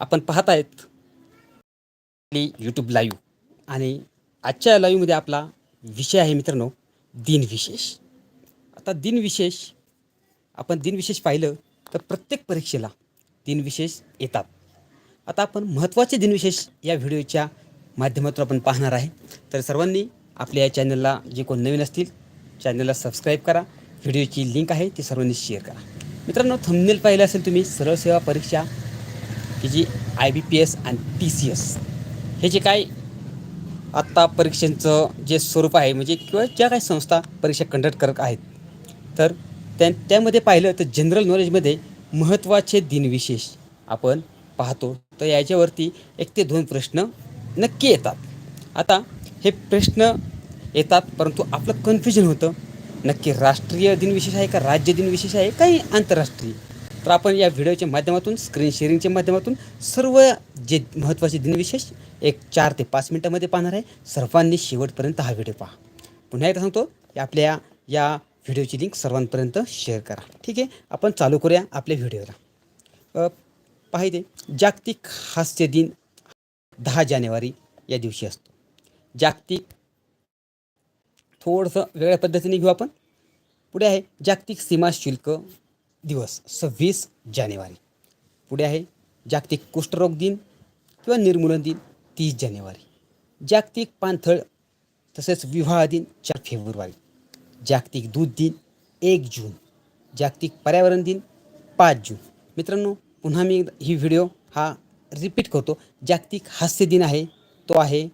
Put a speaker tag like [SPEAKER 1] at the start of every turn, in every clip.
[SPEAKER 1] आपण पाहत आहेत. आपली यूट्यूब लाईव्ह आणि आजच्या लाईव्हमध्ये आपला विषय आहे मित्रांनो दिनविशेष. आता दिनविशेष आपण दिनविशेष पाहिलं तर प्रत्येक परीक्षेला दिनविशेष येतात. आता आपण महत्त्वाचे दिनविशेष या व्हिडिओच्या माध्यमातून आपण पाहणार आहे. तर सर्वांनी आपल्या या चॅनलला जे कोण नवीन असतील चॅनलला सबस्क्राईब करा. व्हिडिओची लिंक आहे ती सर्वांनी शेअर करा. मित्रांनो थंबनेल पाहिलं असेल तुम्ही सरळ सेवा परीक्षा की जी आय बी पी एस आणि टी सी एस हे जे काय आत्ता परीक्षांचं जे स्वरूप आहे म्हणजे किंवा ज्या काही संस्था परीक्षा कंडक्ट करत आहेत तर त्या त्यामध्ये पाहिलं तर जनरल नॉलेजमध्ये महत्त्वाचे दिनविशेष आपण पाहतो. तर याच्यावरती एक ते दोन प्रश्न नक्की येतात. आता हे प्रश्न येतात परंतु आपलं कन्फ्युजन होतं. नक्की राष्ट्रीय दिनविशेष आहे का राज्य दिनविशेष आहे? काही आंतरराष्ट्रीय. तर आपण या व्हिडिओच्या माध्यमातून स्क्रीन शेअरिंगच्या माध्यमातून सर्व जे महत्त्वाचे दिनविशेष एक चार ते पाच मिनटामध्ये पाहणार आहे. सर्वांनी शेवटपर्यंत हा व्हिडिओ पहा. पुन्हा एकदा सांगतो की आपल्या या व्हिडिओची लिंक सर्वांपर्यंत शेअर करा. ठीक आहे? आपण चालू करूया आपल्या व्हिडिओला. पाहिजे जागतिक हास्य दिन दहा जानेवारी या दिवशी असतो. जागतिक थोडंसं वेगळ्या पद्धतीने घेऊ आपण. पुढे आहे जागतिक सीमा शुल्क दिवस सव्वीस जानेवारी. पुढे आहे जागतिक कुष्ठरोग दिन किंवा निर्मूलन दिन तीस जानेवारी. जागतिक पाणथळ तसेच विवाह दिन चार फेब्रुवारी. जागतिक दूध दिन एक जून. जागतिक पर्यावरण दिन पाच जून. मित्रांनो पुन्हा मी एकदा ही व्हिडिओ हा रिपीट करतो. जागतिक हास्य दिन आहे तो आहे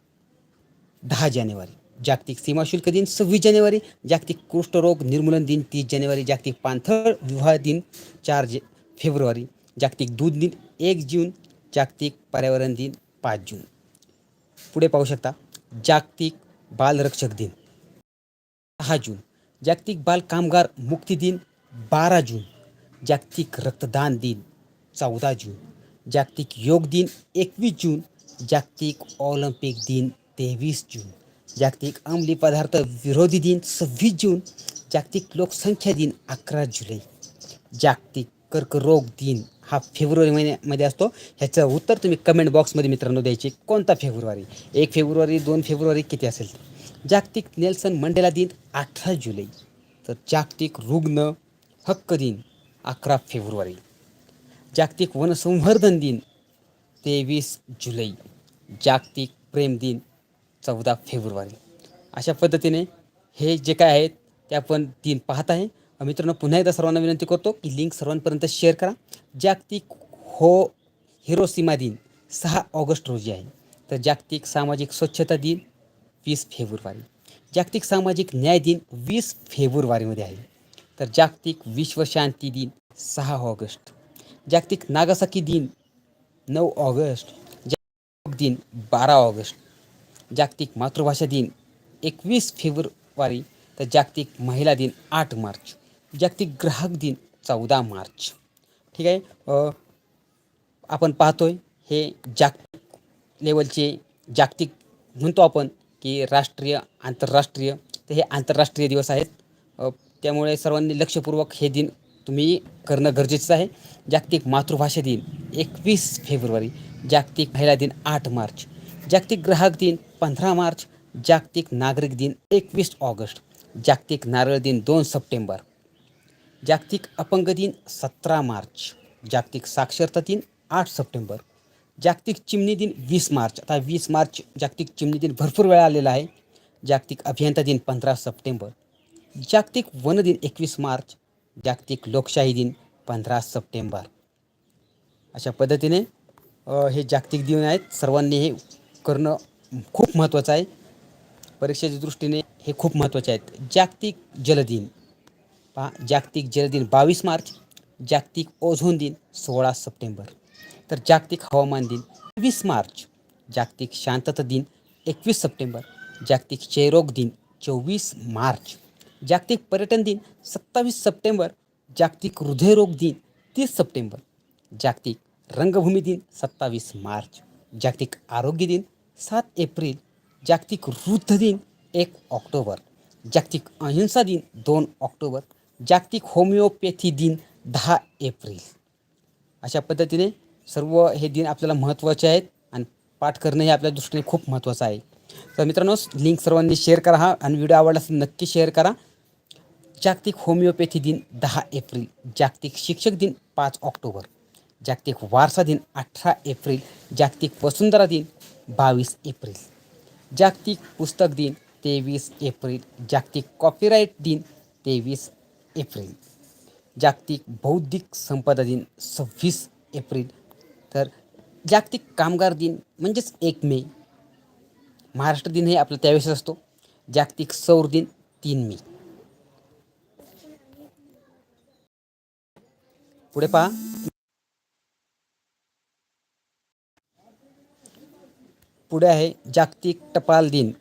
[SPEAKER 1] दहा जानेवारी. जागतिक सीमाशुल्क दिन सव्वीस जानेवारी जागतिक कुष्ठरोग निर्मूलन दिन तीस जानेवारी जागतिक पाणथळ विवाह दिन चार जे फेब्रुवारी जागतिक दूध दिन एक जून जागतिक पर्यावरण दिन पाच जून. पुढे पाहू शकता जागतिक बालरक्षक दिन सहा जून जागतिक बाल कामगार मुक्ती दिन बारा जून जागतिक रक्तदान दिन चौदा जून जागतिक योग दिन एकवीस जून जागतिक ऑलिम्पिक दिन तेवीस जून. जागतिक अंमली पदार्थ विरोधी दिन सव्वीस जून जागतिक लोकसंख्या दिन अकरा जुलै. जागतिक कर्करोग दिन हा फेब्रुवारी महिन्यामध्ये असतो. ह्याचं उत्तर तुम्ही कमेंट बॉक्समध्ये मित्रांनो द्यायचे. कोणता फेब्रुवारी? एक फेब्रुवारी दोन फेब्रुवारी किती असेल? जागतिक नेल्सन मंडेला दिन अठरा जुलै. तर जागतिक रुग्ण हक्क दिन अकरा फेब्रुवारी. जागतिक वनसंवर्धन दिन तेवीस जुलै. जागतिक प्रेम दिन चौदा फेब्रुवारी. अशा पद्धतीने हे जे काय आहेत ते आपण दिन पाहत आहे. मित्रांनो पुन्हा एकदा सर्वांना विनंती करतो की लिंक सर्वांपर्यंत शेअर करा. जागतिक हो हिरोसीमा दिन सहा ऑगस्ट रोजी आहे. तर जागतिक सामाजिक स्वच्छता दिन वीस फेब्रुवारी. जागतिक सामाजिक न्याय दिन वीस फेब्रुवारीमध्ये आहे. तर जागतिक विश्वशांती दिन सहा ऑगस्ट. जागतिक नागासाकी दिन नऊ ऑगस्ट. जागतिक दिन बारा ऑगस्ट. जागतिक मातृभाषा दिन एकवीस फेब्रुवारी तर जागतिक महिला दिन आठ मार्च जागतिक ग्राहक दिन चौदा मार्च. ठीक आहे? आपण पाहतोय हे जागतिक लेवलचे जागतिक म्हणतो आपण की राष्ट्रीय आंतरराष्ट्रीय. तर हे आंतरराष्ट्रीय दिवस आहेत. त्यामुळे सर्वांनी लक्षपूर्वक हे दिन तुम्ही करणं गरजेचं आहे. जागतिक मातृभाषा दिन एकवीस फेब्रुवारी जागतिक महिला दिन आठ मार्च. जागतिक ग्राहक दिन पंधरा मार्च जागतिक नागरिक दिन एकवीस ऑगस्ट जागतिक नारळ दिन दोन सप्टेंबर. जागतिक अपंग दिन सतरा मार्च जागतिक साक्षरता दिन आठ सप्टेंबर. जागतिक चिमणी दिन वीस मार्च आता वीस मार्च जागतिक चिमणी दिन भरपूर वेळा आलेला आहे. जागतिक अभियंता दिन पंधरा सप्टेंबर. जागतिक वन दिन एकवीस मार्च जागतिक लोकशाही दिन पंधरा सप्टेंबर. अशा पद्धतीने हे जागतिक दिन आहेत. सर्वांनी हे करणं खूप महत्त्वाचं आहे. परीक्षेच्या दृष्टीने हे खूप महत्त्वाचे आहेत. जागतिक जलदिन. पहा जागतिक जलदिन बावीस मार्च जागतिक ओझोन दिन सोळा सप्टेंबर. तर जागतिक हवामान दिन वीस मार्च जागतिक शांतता दिन एकवीस सप्टेंबर जागतिक क्षयरोग दिन चोवीस मार्च जागतिक पर्यटन दिन सत्तावीस सप्टेंबर जागतिक हृदयरोग दिन तीस सप्टेंबर जागतिक रंगभूमी दिन सत्तावीस मार्च जागतिक आरोग्य दिन सात एप्रिल जागतिक वृद्ध दिन एक ऑक्टोबर. जागतिक अहिंसा दिन दोन ऑक्टोबर. जागतिक होमिओपॅथी दिन दहा एप्रिल. अशा पद्धतीने सर्व हे दिन आपल्याला महत्त्वाचे आहेत आणि पाठ करणं हे आपल्या दृष्टीने खूप महत्त्वाचं आहे. तर मित्रांनो लिंक सर्वांनी शेअर करा हा आणि व्हिडिओ आवडला असेल नक्की शेअर करा. जागतिक होमिओपॅथी दिन दहा एप्रिल. जागतिक शिक्षक दिन पाच ऑक्टोबर. जागतिक वारसा दिन अठरा एप्रिल. जागतिक वसुंधरा दिन बावीस एप्रिल. जागतिक पुस्तक दिन तेवीस एप्रिल. जागतिक कॉपीराईट दिन तेवीस एप्रिल. जागतिक बौद्धिक संपदा दिन सव्वीस एप्रिल. तर जागतिक कामगार दिन म्हणजेच एक मे. महाराष्ट्र दिन हे आपला त्यावेळेस असतो. जागतिक सौर दिन तीन मे. पुढे पहा. पुढे आहे जागतिक टपाल दिन.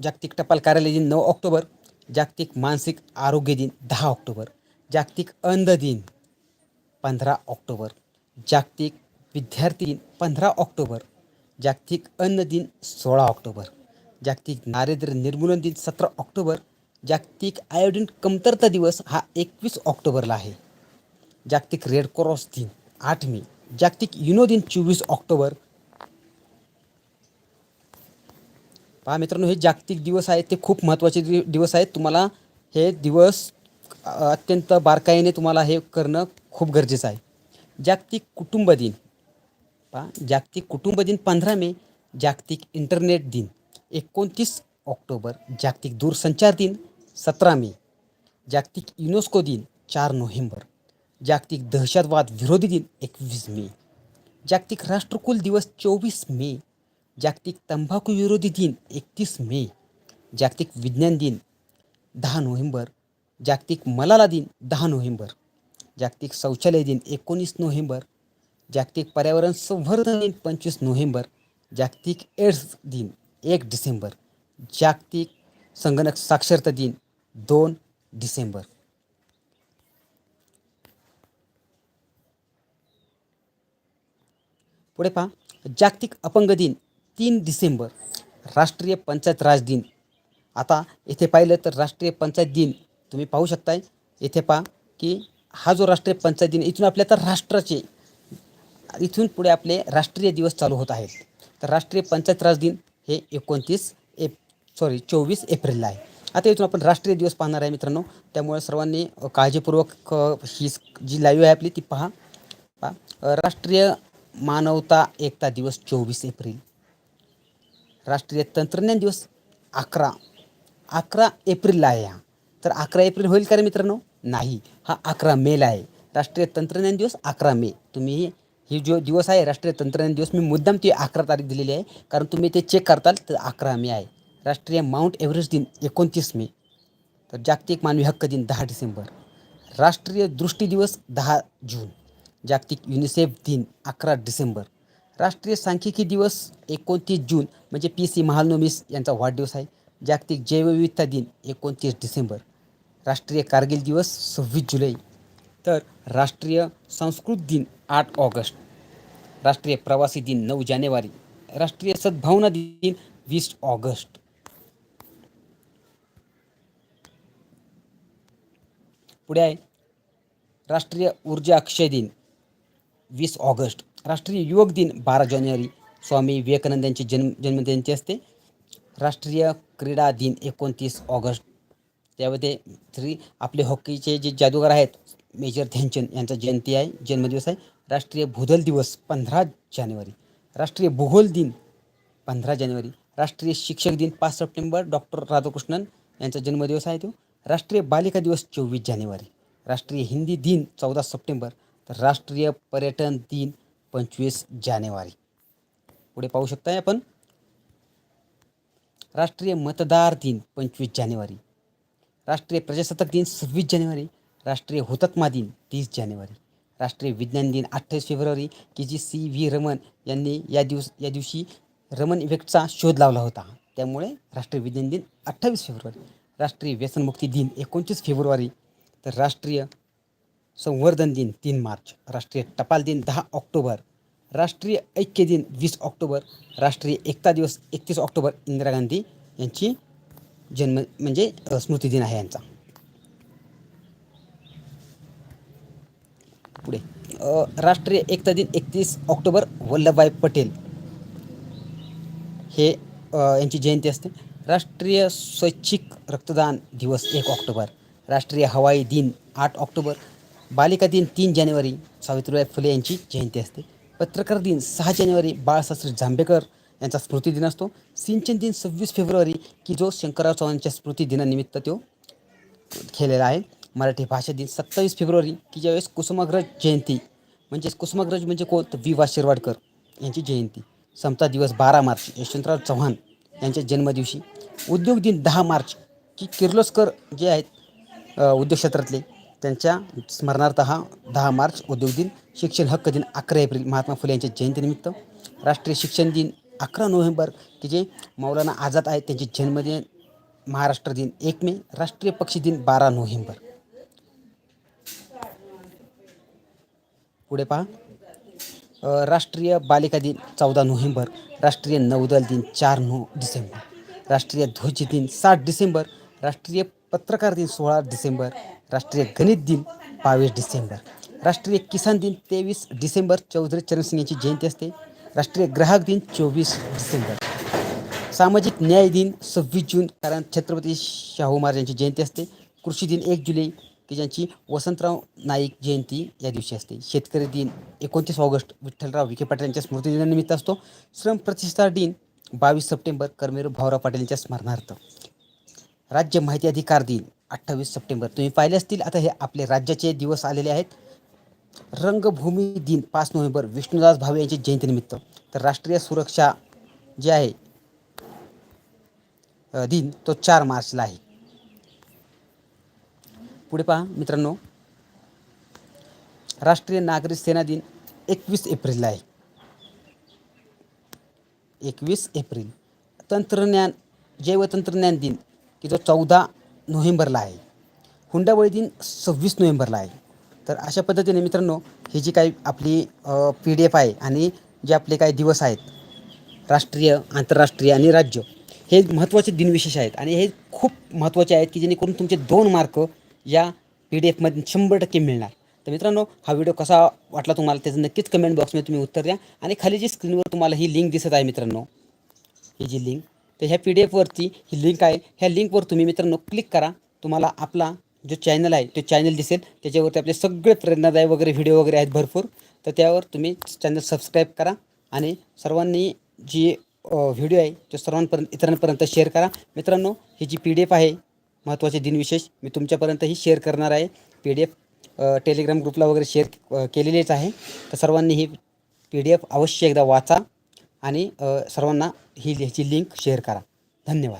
[SPEAKER 1] जागतिक टपाल कार्यालय दिन नऊ ऑक्टोबर जागतिक मानसिक आरोग्य दिन दहा ऑक्टोबर जागतिक अंध दिन पंधरा ऑक्टोबर जागतिक विद्यार्थी दिन पंधरा ऑक्टोबर जागतिक अन्न दिन सोळा ऑक्टोबर जागतिक दारिद्र्य निर्मूलन दिन सतरा ऑक्टोबर जागतिक आयोडीन कमतरता दिवस हा एकवीस ऑक्टोबरला आहे. जागतिक रेड क्रॉस दिन आठ मे जागतिक युनो दिन चोवीस ऑक्टोबर पहा मित्रांनो हे जागतिक दिवस आहेत ते खूप महत्त्वाचे दि दिवस आहेत. तुम्हाला हे दिवस अत्यंत बारकाईने तुम्हाला हे करणं खूप गरजेचं आहे. जागतिक कुटुंब दिन. पहा जागतिक कुटुंब दिन पंधरा मे जागतिक इंटरनेट दिन. एकोणतीस ऑक्टोबर जागतिक दूरसंचार दिन सतरा मे. जागतिक युनेस्को दिन चार नोव्हेंबर. जागतिक दहशतवाद विरोधी दिन एकवीस मे. जागतिक राष्ट्रकुल दिवस चोवीस मे. जागतिक तंबाखू विरोधी दिन एकतीस मे जागतिक विज्ञान दिन दहा नोव्हेंबर जागतिक मलाला दिन दहा नोव्हेंबर जागतिक शौचालय दिन एकोणीस नोव्हेंबर जागतिक पर्यावरण संवर्धन दिन पंचवीस नोव्हेंबर जागतिक एड्स दिन एक डिसेंबर जागतिक संगणक साक्षरता दिन दोन डिसेंबर. पुढे पहा जागतिक अपंग दिन तीन डिसेंबर राष्ट्रीय पंचायत राज दिन. आता येथे पाहिलं तर राष्ट्रीय पंचायत दिन तुम्ही पाहू शकताय. येथे पहा की हा जो राष्ट्रीय पंचायत दिन इथून आपल्या तर राष्ट्राचे इथून पुढे आपले राष्ट्रीय दिवस चालू होत आहेत. तर राष्ट्रीय पंचायत राज दिन हे एकोणतीस एप सॉरी चोवीस एप्रिलला आहे. आता इथून आपण राष्ट्रीय दिवस पाहणार आहे मित्रांनो. त्यामुळे सर्वांनी काळजीपूर्वक ही जी लाईव्ह आहे आपली ती पहा. पहा. राष्ट्रीय मानवता एकता दिवस चोवीस एप्रिल. राष्ट्रीय तंत्रज्ञान दिवस? अकरा. अकरा एप्रिलला आहे हा. तर अकरा एप्रिल होईल का रे मित्रांनो? नाही. हा अकरा मेला आहे. राष्ट्रीय तंत्रज्ञान दिवस? अकरा मे. तुम्ही ही जो दिवस आहे राष्ट्रीय तंत्रज्ञान दिवस मी मुद्दाम ती अकरा तारीख दिलेली आहे. कारण तुम्ही ते चेक करताल तर अकरा मे आहे. राष्ट्रीय माउंट एव्हरेस्ट दिन एकोणतीस मे. तर जागतिक मानवी हक्क दिन दहा डिसेंबर. राष्ट्रीय दृष्टी दिवस दहा जून. जागतिक युनिसेफ दिन अकरा डिसेंबर. राष्ट्रीय सांख्यिकी दिवस एकोणतीस जून म्हणजे पी सी महालनोबिस यांचा वाढदिवस आहे. जागतिक जैवविविधता दिन एकोणतीस डिसेंबर. राष्ट्रीय कारगिल दिवस सव्वीस जुलै. तर राष्ट्रीय संस्कृत दिन आठ ऑगस्ट. राष्ट्रीय प्रवासी दिन नऊ जानेवारी. राष्ट्रीय सद्भावना दिन वीस ऑगस्ट. पुढे आहे. राष्ट्रीय ऊर्जा अक्षय दिन वीस ऑगस्ट. राष्ट्रीय युवक दिन बारा जानेवारी. स्वामी विवेकानंद यांची जन्म जन्मजयंती असते. राष्ट्रीय क्रीडा दिन एकोणतीस ऑगस्ट. त्यामध्ये श्री आपले हॉकीचे जे जादूगार आहेत मेजर ध्यानचंद यांचा जयंती आहे जन्मदिवस आहे. राष्ट्रीय भूदल दिवस पंधरा जानेवारी. राष्ट्रीय भूगोल दिन पंधरा जानेवारी. राष्ट्रीय शिक्षक दिन पाच सप्टेंबर. डॉक्टर राधाकृष्णन यांचा जन्मदिवस आहे तो. राष्ट्रीय बालिका दिवस चोवीस जानेवारी. राष्ट्रीय हिंदी दिन चौदा सप्टेंबर. तर राष्ट्रीय पर्यटन दिन पंचवीस जानेवारी. पुढे पाहू शकताय आपण. राष्ट्रीय मतदार दिन पंचवीस जानेवारी. राष्ट्रीय प्रजासत्ताक दिन सव्वीस जानेवारी. राष्ट्रीय हुतात्मा दिन तीस जानेवारी. राष्ट्रीय विज्ञान दिन अठ्ठावीस फेब्रुवारी. की जी सी व्ही रमन यांनी या दिवस या दिवशी रमन इफेक्टचा शोध लावला होता. त्यामुळे राष्ट्रीय विज्ञान दिन अठ्ठावीस फेब्रुवारी. राष्ट्रीय व्यसनमुक्ती दिन एकोणतीस फेब्रुवारी. तर राष्ट्रीय संवर्धन दिन तीन मार्च राष्ट्रीय टपाल दिन दहा ऑक्टोबर राष्ट्रीय ऐक्य दिन वीस ऑक्टोबर राष्ट्रीय एकता दिवस एकतीस ऑक्टोबर इंदिरा गांधी यांची जन्म म्हणजे अ, स्मृती दिन आहे यांचा. पुढे राष्ट्रीय एकता दिन एकतीस ऑक्टोबर वल्लभभाई पटेल. हे यांची जयंती असते. राष्ट्रीय स्वैच्छिक रक्तदान दिवस एक ऑक्टोबर राष्ट्रीय हवाई दिन आठ ऑक्टोबर बालिका दिन तीन जानेवारी सावित्रीबाई फुले यांची जयंती असते. पत्रकार दिन सहा जानेवारी बाळशास्त्री जांभेकर यांचा स्मृती दिन असतो. सिंचन दिन सव्वीस फेब्रुवारी की जो शंकरराव चव्हाणांच्या स्मृती दिनानिमित्त तो केलेला आहे. मराठी भाषा दिन सत्तावीस फेब्रुवारी की ज्यावेळेस कुसुमाग्रज जयंती म्हणजेच कुसुमाग्रज म्हणजे कोण? तर वि वा शिरवाडकर यांची जयंती. समता दिवस बारा मार्च यशवंतराव चव्हाण यांच्या जन्मदिवशी. उद्योग दिन दहा मार्च की किर्लोस्कर जे आहेत उद्योग क्षेत्रातले त्यांच्या स्मरणार्थ हा दहा मार्च उद्योग दिन शिक्षण हक्क दिन अकरा एप्रिल महात्मा फुले यांच्या जयंतीनिमित्त. राष्ट्रीय शिक्षण दिन अकरा नोव्हेंबर की जे मौलाना आझाद आहेत त्यांचे जन्मदिन महाराष्ट्र दिन एक मे राष्ट्रीय पक्षी दिन बारा नोव्हेंबर. पुढे पहा. राष्ट्रीय बालिका दिन चौदा नोव्हेंबर राष्ट्रीय नौदल दिन चार नो डिसेंबर राष्ट्रीय ध्वज दिन सात डिसेंबर राष्ट्रीय पत्रकार दिन सोळा डिसेंबर राष्ट्रीय गणित दिन बावीस डिसेंबर. राष्ट्रीय किसान दिन तेवीस डिसेंबर. चौधरी चरणसिंग यांची जयंती असते. राष्ट्रीय ग्राहक दिन चोवीस डिसेंबर. सामाजिक न्याय दिन सव्वीस जून कारण छत्रपती शाहू महाराज यांची जयंती असते. कृषी दिन एक जुलै की ज्यांची वसंतराव नाईक जयंती या दिवशी असते. शेतकरी दिन एकोणतीस ऑगस्ट विठ्ठलराव विखे पाटील यांच्या स्मृतिदिनानिमित्त असतो. श्रम प्रतिष्ठा दिन बावीस सप्टेंबर कर्मेरू भाऊराव पाटील यांच्या स्मरणार्थ. राज्य माहिती अधिकार दिन अठ्ठावीस सप्टेंबर. तुम्ही पाहिले असतील आता हे आपले राज्याचे दिवस आलेले आहेत. रंगभूमी दिन पाच नोव्हेंबर विष्णुदास भावे यांच्या जयंतीनिमित्त. तर राष्ट्रीय सुरक्षा जे आहे दिन तो चार मार्चला आहे. पुढे पहा मित्रांनो. राष्ट्रीय नागरी सेना दिन एकवीस एप्रिलला आहे. एकवीस एप्रिल. तंत्रज्ञान जैवतंत्रज्ञान दिन की जो चौदा नोव्हेंबरला आहे. हुंडावळी दिन सव्वीस नोव्हेंबरला आहे. तर अशा पद्धतीने मित्रांनो ही जी काही आपली पी डी एफ आहे आणि जे आपले काही दिवस आहेत राष्ट्रीय आंतरराष्ट्रीय आणि राज्य हे महत्त्वाचे दिनविशेष आहेत आणि हे खूप महत्त्वाचे आहेत की जेणेकरून तुमचे दोन मार्क या पी डी एफमध्ये शंभर टक्के मिळणार. तर मित्रांनो हा व्हिडिओ कसा वाटला तुम्हाला त्याचं नक्कीच कमेंट बॉक्समध्ये तुम्ही उत्तर द्या आणि खाली जी स्क्रीनवर तुम्हाला ही लिंक दिसत आहे मित्रांनो ही जी लिंक तर ह्या पी डी एफवरती ही लिंक आहे. ह्या लिंकवर तुम्ही मित्रांनो क्लिक करा. तुम्हाला आपला जो चॅनल आहे तो चॅनल दिसेल. त्याच्यावरती आपले सगळे प्रेरणादायी वगैरे व्हिडिओ वगैरे आहेत भरपूर. तर त्यावर तुम्ही चॅनल सबस्क्राईब करा आणि सर्वांनी जी व्हिडिओ आहे तो सर्वांपर्यंत इतरांपर्यंत शेअर करा. मित्रांनो ही जी पी डी एफ आहे महत्त्वाचे दिनविशेष मी तुमच्यापर्यंतही शेअर करणार आहे. पी डी एफ टेलिग्राम ग्रुपला वगैरे शेअर केलेलीच आहे. तर सर्वांनी ही पी डी एफ अवश्य एकदा वाचा. आणि सर्वांना ही ह्याची लिंक शेअर करा. धन्यवाद.